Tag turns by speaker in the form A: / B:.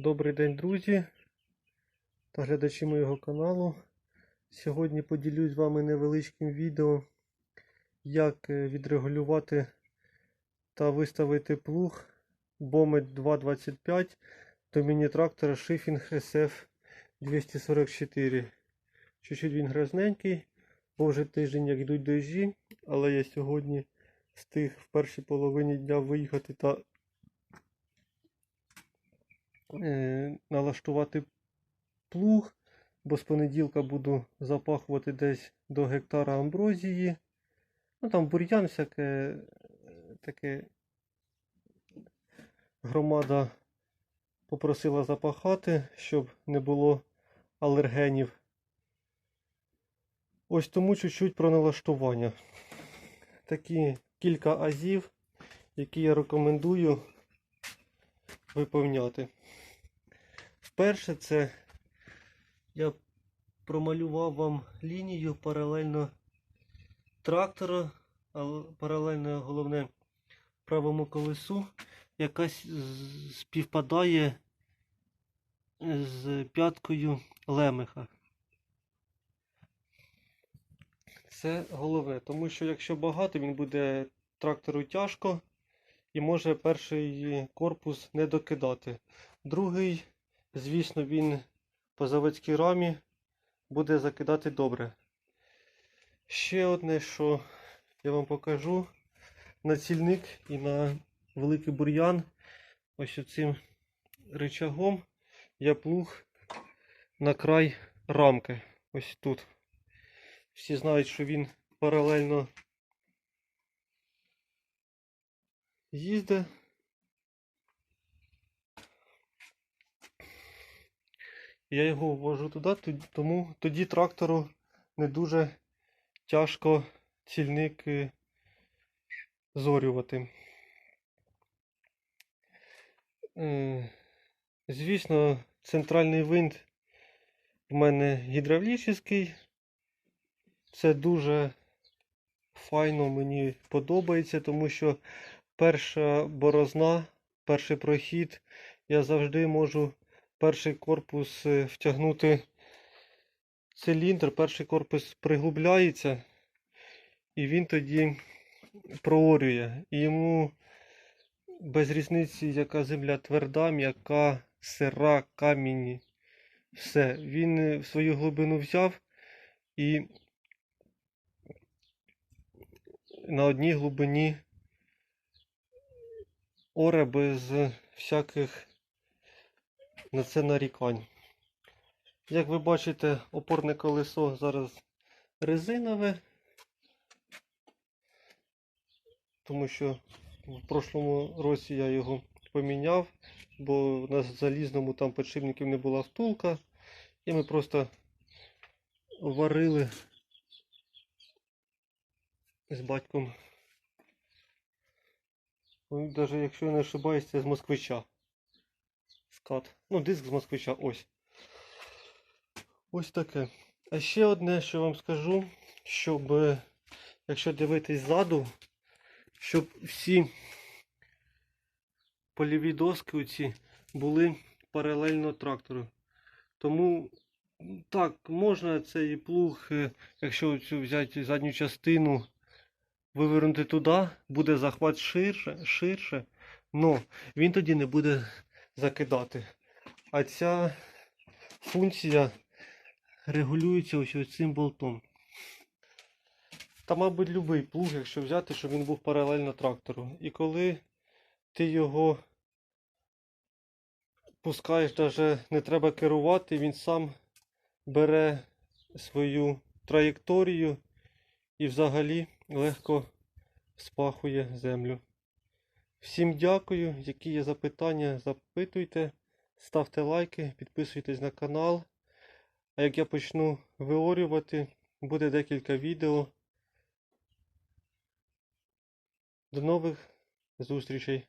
A: Добрий день, друзі та глядачі моєго каналу. Сьогодні поділюсь з вами невеличким відео, як е, відрегулювати та виставити плуг Bomet 225 до міні-трактора Shifting SF 244. Чуть-чуть він грязненький, бо вже тиждень як йдуть дощі, але я сьогодні встиг в першій половині дня виїхати та е, налаштувати плуг, бо з понеділка буду запахувати десь до гектара амброзії. Ну там бур'ян всяке е, таке громада попросила запахати, щоб не було алергенів. Ось тому чуть-чуть про налаштування. Такі кілька азів, які я рекомендую виповняти. Вперше це я промалював вам лінію паралельно трактора, паралельно головне правому колесу, яка співпадає з п'яткою лемеха. Це головне, тому що якщо багато, він буде трактору тяжко і може перший корпус не докидати. Другий, звісно, він по заводській рамі буде закидати добре. Ще одне, що я вам покажу на цільник і на великий бур'ян. Ось цим рычагом я плуг на край рамки. Ось тут. Всі знають, що він паралельно їздить. Я його ввожу туди, тому тоді трактору не дуже тяжко цільник е, зорювати. Е, Звісно, центральний винт в мене гідравлічний. Це дуже файно мені подобається, тому що перша борозна, перший прохід, я завжди можу перший корпус е, втягнути циліндр, перший корпус приглубляється, і він тоді проорює. І йому без різниці, яка земля тверда, м'яка, сира, камінь, все. Він е, в свою глибину взяв і на одній глибині оре без всяких на це нарікань. Як ви бачите, опорне колесо зараз резинове, тому що в прошлому році я його поміняв, бо на залізному там підшипників не була втулка, і ми просто варили з батьком. Навіть якщо я не ошибаюсь, це з москвича. Скат. Ну, диск з москвича, ось. Ось таке. А ще одне, що вам скажу, щоб, е, якщо дивитись ззаду, щоб всі польові доски оці були паралельно трактору. Тому так, можна цей плуг, е, якщо цю взяти задню частину, вивернути туди, буде захват ширше, ширше, но він тоді не буде закидати. А ця функція регулюється ось цим болтом. Та, мабуть, будь-який плуг, якщо взяти, щоб він був паралельно трактору. І коли ти його пускаєш, навіть не треба керувати, він сам бере свою траєкторію і взагалі легко спахує землю. Всім дякую. Які є запитання, запитуйте, ставте лайки, підписуйтесь на канал. А як я почну виорювати, буде декілька відео. До нових зустрічей!